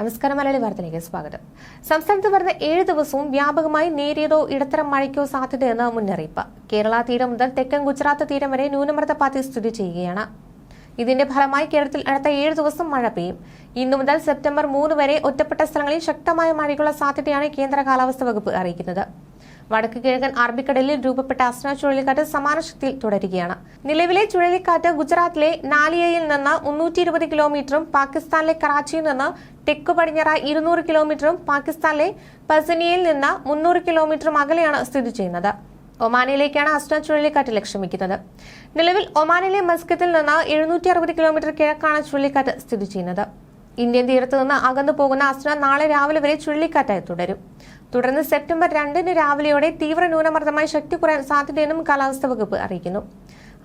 നമസ്കാരം മലയാളി വാർത്തയിലേക്ക് സ്വാഗതം. സംസ്ഥാനത്ത് വരുന്ന ഏഴ് ദിവസവും വ്യാപകമായി നേരിയതോ ഇടത്തരം മഴയ്ക്കോ സാധ്യതയെന്ന് മുന്നറിയിപ്പ്. കേരള തീരം മുതൽ തെക്കൻ ഗുജറാത്ത് തീരം വരെ ന്യൂനമർദ്ദ പാത്തി സ്ഥിതി ചെയ്യുകയാണ്. ഇതിന്റെ ഫലമായി കേരളത്തിൽ അടുത്ത ഏഴ് ദിവസം മഴ പെയ്യും. ഇന്നു മുതൽ സെപ്റ്റംബർ മൂന്ന് വരെ ഒറ്റപ്പെട്ട സ്ഥലങ്ങളിൽ ശക്തമായ മഴയ്ക്കുള്ള സാധ്യതയാണ് കേന്ദ്ര കാലാവസ്ഥാ വകുപ്പ് അറിയിക്കുന്നത്. വടക്ക് കിഴക്കൻ അറബിക്കടലിൽ രൂപപ്പെട്ട അസ്ന ചുഴലിക്കാറ്റ് സമാന ശക്തിയിൽ തുടരുകയാണ്. നിലവിലെ ചുഴലിക്കാറ്റ് ഗുജറാത്തിലെ നാലിയയിൽ നിന്ന് മുന്നൂറ്റി ഇരുപത് കിലോമീറ്ററും പാകിസ്ഥാനിലെ കറാച്ചിയിൽ നിന്ന് തെക്കു പടിഞ്ഞാറായി ഇരുന്നൂറ് കിലോമീറ്ററും പാകിസ്ഥാനിലെ പസനിയയിൽ നിന്ന് മുന്നൂറ് കിലോമീറ്ററും അകലെയാണ് സ്ഥിതി ചെയ്യുന്നത്. ഒമാനിലേക്കാണ് അസ്ന ചുഴലിക്കാറ്റ് ലക്ഷ്യമിക്കുന്നത്. നിലവിൽ ഒമാനിലെ മസ്കത്തിൽ നിന്ന് എഴുന്നൂറ്റി അറുപത് കിലോമീറ്റർ കിഴക്കാണ് ചുഴലിക്കാറ്റ് സ്ഥിതി ചെയ്യുന്നത്. ഇന്ത്യൻ തീരത്ത് നിന്ന് അകന്നു പോകുന്ന അസ്ന നാളെ രാവിലെ വരെ ചുഴലിക്കാറ്റായി തുടരും. തുടർന്ന് സെപ്റ്റംബർ രണ്ടിന് രാവിലെയോടെ തീവ്ര ന്യൂനമർദ്ദമായി ശക്തി കുറയാൻ സാധ്യതയെന്നും കാലാവസ്ഥാ വകുപ്പ് അറിയിക്കുന്നു.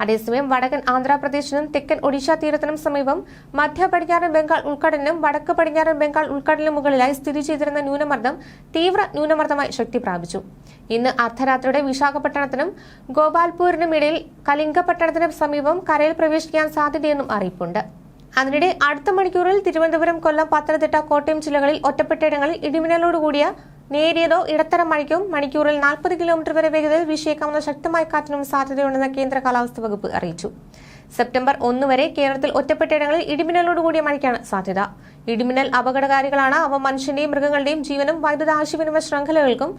അതേസമയം വടക്കൻ ആന്ധ്രാപ്രദേശിനും തെക്കൻ ഒഡീഷ തീരത്തിനും സമീപം മധ്യ പടിഞ്ഞാറൻ ബംഗാൾ ഉൾക്കടലിനും വടക്ക് പടിഞ്ഞാറൻ ബംഗാൾ ഉൾക്കടലിനും മുകളിലായി സ്ഥിതി ചെയ്തിരുന്ന ന്യൂനമർദ്ദം തീവ്ര ന്യൂനമർദ്ദമായി ശക്തി പ്രാപിച്ചു. ഇന്ന് അർദ്ധരാത്രിയുടെ വിശാഖപട്ടണത്തിനും ഗോപാൽപൂരിനും ഇടയിൽ കലിംഗപട്ടണത്തിനും സമീപം കരയിൽ പ്രവേശിക്കാൻ സാധ്യതയെന്നും അറിയിപ്പുണ്ട്. അതിനിടെ അടുത്ത മണിക്കൂറിൽ തിരുവനന്തപുരം കൊല്ലം പത്തനംതിട്ട കോട്ടയം ജില്ലകളിൽ ഒറ്റപ്പെട്ടയിടങ്ങളിൽ ഇടിമിന്നലോടുകൂടിയ നേരിയതോ ഇടത്തരം മഴയ്ക്കും മണിക്കൂറിൽ നാൽപ്പത് കിലോമീറ്റർ വരെ വേഗതയിൽ വീശിയേക്കാവുന്ന ശക്തമായ കാറ്റിനും സാധ്യതയുണ്ടെന്ന് കേന്ദ്ര കാലാവസ്ഥാ വകുപ്പ് അറിയിച്ചു. സെപ്റ്റംബർ ഒന്ന് വരെ കേരളത്തിൽ ഒറ്റപ്പെട്ടയിടങ്ങളിൽ ഇടിമിന്നലോടുകൂടിയ മഴയ്ക്കാണ് സാധ്യത. ഇടിമിന്നൽ അപകടകാരികളാണ് അവ മനുഷ്യന്റെയും മൃഗങ്ങളുടെയും ജീവനും വൈദ്യുത ആശയവിനിമയ ശൃംഖലകൾക്കും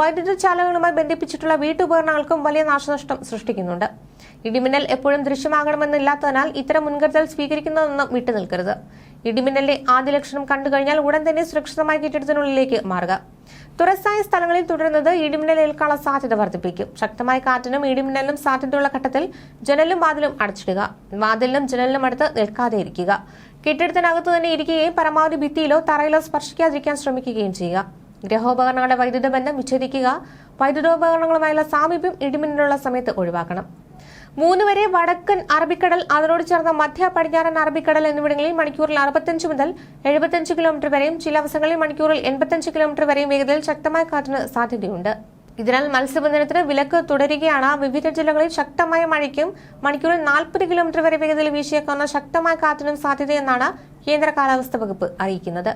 വൈദ്യുത ചാലകങ്ങളുമായി ബന്ധിപ്പിച്ചിട്ടുള്ള വീട്ടുപകരണങ്ങൾക്കും വലിയ നാശനഷ്ടം സൃഷ്ടിക്കുന്നുണ്ട്. ഇടിമിന്നൽ എപ്പോഴും ദൃശ്യമാകണമെന്നില്ലാത്തതിനാൽ ഇത്തരം മുൻകരുതൽ സ്വീകരിക്കുന്നതൊന്നും വിട്ടുനിൽക്കരുത്. ഇടിമിന്നലിന്റെ ആദ്യ ലക്ഷണം കണ്ടുകഴിഞ്ഞാൽ ഉടൻ തന്നെ സുരക്ഷിതമായ കെട്ടിടത്തിനുള്ളിലേക്ക് മാറുക. തുറസായ സ്ഥലങ്ങളിൽ തുടരുന്നത് ഇടിമിന്നൽ ഏൽക്കാനുള്ള സാധ്യത വർദ്ധിപ്പിക്കും. ശക്തമായ കാറ്റിനും ഇടിമിന്നലിനും സാധ്യതയുള്ള ഘട്ടത്തിൽ ജനലും വാതിലും അടച്ചിടുക. വാതിലിനും ജനലിനും അടുത്ത് നിൽക്കാതെ ഇരിക്കുക. കെട്ടിടത്തിനകത്ത് തന്നെ ഇരിക്കുകയും പരമാവധി ഭിത്തിയിലോ തറയിലോ സ്പർശിക്കാതിരിക്കാൻ ശ്രമിക്കുകയും ചെയ്യുക. ഗ്രഹോപകരണങ്ങളുടെ വൈദ്യുത ബന്ധം വിച്ഛേദിക്കുക. വൈദ്യുതോപകരണങ്ങളുമായുള്ള സാമീപ്യം ഇടിമിന്നലുള്ള സമയത്ത് ഒഴിവാക്കണം. മൂന്ന് വരെ വടക്കൻ അറബിക്കടൽ അതിനോട് ചേർന്ന മധ്യ പടിഞ്ഞാറൻ അറബിക്കടൽ എന്നിവിടങ്ങളിൽ മണിക്കൂറിൽ അറുപത്തഞ്ച് മുതൽ എഴുപത്തഞ്ച് കിലോമീറ്റർ വരെയും ചില അവസരങ്ങളിൽ മണിക്കൂറിൽ എൺപത്തഞ്ച് കിലോമീറ്റർ വരെയും വേഗതയിൽ ശക്തമായ കാറ്റിന് സാധ്യതയുണ്ട്. ഇതിനാൽ മത്സ്യബന്ധനത്തിന് വിലക്ക് തുടരുകയാണ്. വിവിധ ജില്ലകളിൽ ശക്തമായ മഴയ്ക്കും മണിക്കൂറിൽ നാൽപ്പത് കിലോമീറ്റർ വരെ വേഗതയിൽ വീശിയേക്കാവുന്ന ശക്തമായ കാറ്റിനും സാധ്യതയെന്നാണ് കേന്ദ്ര കാലാവസ്ഥാ വകുപ്പ് അറിയിക്കുന്നത്.